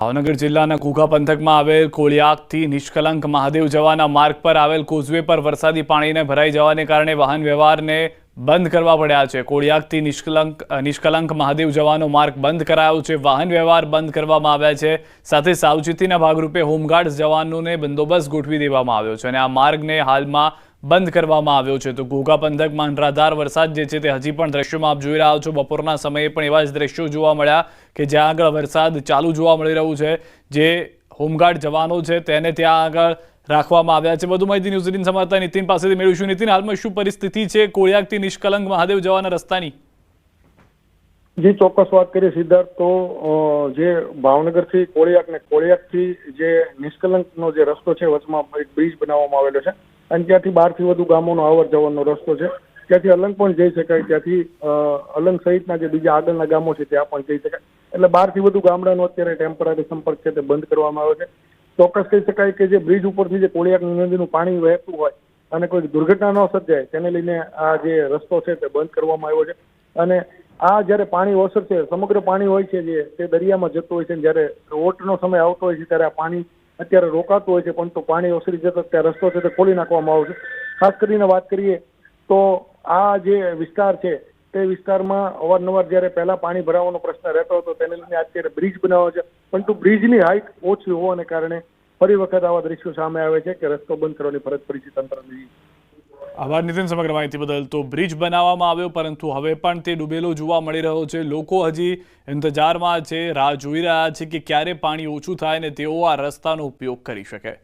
ભાવનગર જિલ્લાના ઘોઘા પંથકમાં આવેલ કોળિયાકથી નિષ્કલંક મહાદેવ જવાના માર્ગ પર આવેલ કોઝવે પર વરસાદી પાણીને ભરાઈ જવાને કારણે વાહન વ્યવહારને બંધ કરવા પડ્યા છે. કોળિયાકથી નિષ્કલંક નિષ્કલંક મહાદેવ જવાનો માર્ગ બંધ કરાયો છે. વાહન વ્યવહાર બંધ કરવામાં આવ્યા છે. સાથે સાવચેતીના ભાગરૂપે હોમગાર્ડ જવાનોને બંદોબસ્ત ગોઠવી દેવામાં આવ્યો છે અને આ માર્ગને હાલમાં બંધ કરવામાં આવ્યો છે. તો ઘોઘા પંથકમાં અનરાધાર વરસાદ જે છે તે હજી પણ દ્રશ્યોમાં આપ જોઈ રહ્યા છો. બપોરના સમયે પણ એવા જ દ્રશ્યો જોવા મળ્યા કે જ્યાં આગળ વરસાદ ચાલુ જોવા મળી રહ્યું છે. જે હોમગાર્ડ જવાનો છે તેને ત્યાં આગળ રાખવામાં આવ્યા છે. વધુ માહિતી ન્યૂઝ એટીન સમાચાર નીતિન પાસેથી મેળવીશું. નીતિન, હાલમાં શું પરિસ્થિતિ છે? કોળિયાકથી નિષ્કલંક મહાદેવ જવાના રસ્તાની. જી, ચોક્કસ વાત કરીએ સિદ્ધાર્થ. તો જે ભાવનગરથી કોળિયાક ને કોળિયાકથી જે નિષ્કલંકનો જે રસ્તો છે, વચમાં એક બ્રિજ બનાવવામાં આવેલો છે. અને ત્યાંથી બારથી વધુ ગામોનો અવર જવરનો રસ્તો છે. ત્યાંથી અલંગ પણ જઈ શકાય. ત્યાંથી અલંગ સહિતના જે બીજા આગળના ગામો છે, ત્યાં પણ જઈ શકાય. એટલે બારથી વધુ ગામડાનો અત્યારે ટેમ્પરરી સંપર્ક છે તે બંધ કરવામાં આવ્યો છે. ચોક્કસ કહી શકાય કે જે બ્રિજ ઉપરથી જે કોળિયાક નદીનું પાણી વહેતું હોય અને કોઈ દુર્ઘટના ન સર્જાય, તેને લઈને આ જે રસ્તો છે તે બંધ કરવામાં આવ્યો છે. અને આ જ્યારે પાણી ઓસરશે, સમગ્ર પાણી હોય છે જે તે દરિયામાં જતું હોય છે જ્યારે ઓટનો સમય આવતો હોય છે ત્યારે આ પાણી અત્યારે રોકાતું હોય છે પણ તો પાણી ઓસરી જતા ત્યાં રસ્તો છે તે ખોલી નાખવામાં આવે છે ખાસ કરીને વાત કરીએ તો આ જે વિસ્તાર છે, તે વિસ્તારમાં અવારનવાર જ્યારે પહેલા પાણી ભરાવાનો પ્રશ્ન રહેતો હતો, તેને લઈને અત્યારે બ્રિજ બનાવ્યો છે. પરંતુ બ્રિજની હાઇટ ઓછી હોવાને કારણે ફરી વખત આવા દ્રશ્યો સામે આવે છે કે રસ્તો બંધ કરવાની ફરજ પડી છે તંત્રની આભાર નીતિન સમગ્ર માહિતી બદલ. તો બ્રિજ બનાવવામાં આવ્યો, પરંતુ હવે પણ તે ડૂબેલો જોવા મળી રહ્યો છે. લોકો હજી ઇંતજારમાં છે, રાહ જોઈ રહ્યા છે કે ક્યારે પાણી ઓછું થાય ને તેઓ આ રસ્તાનો ઉપયોગ કરી શકે.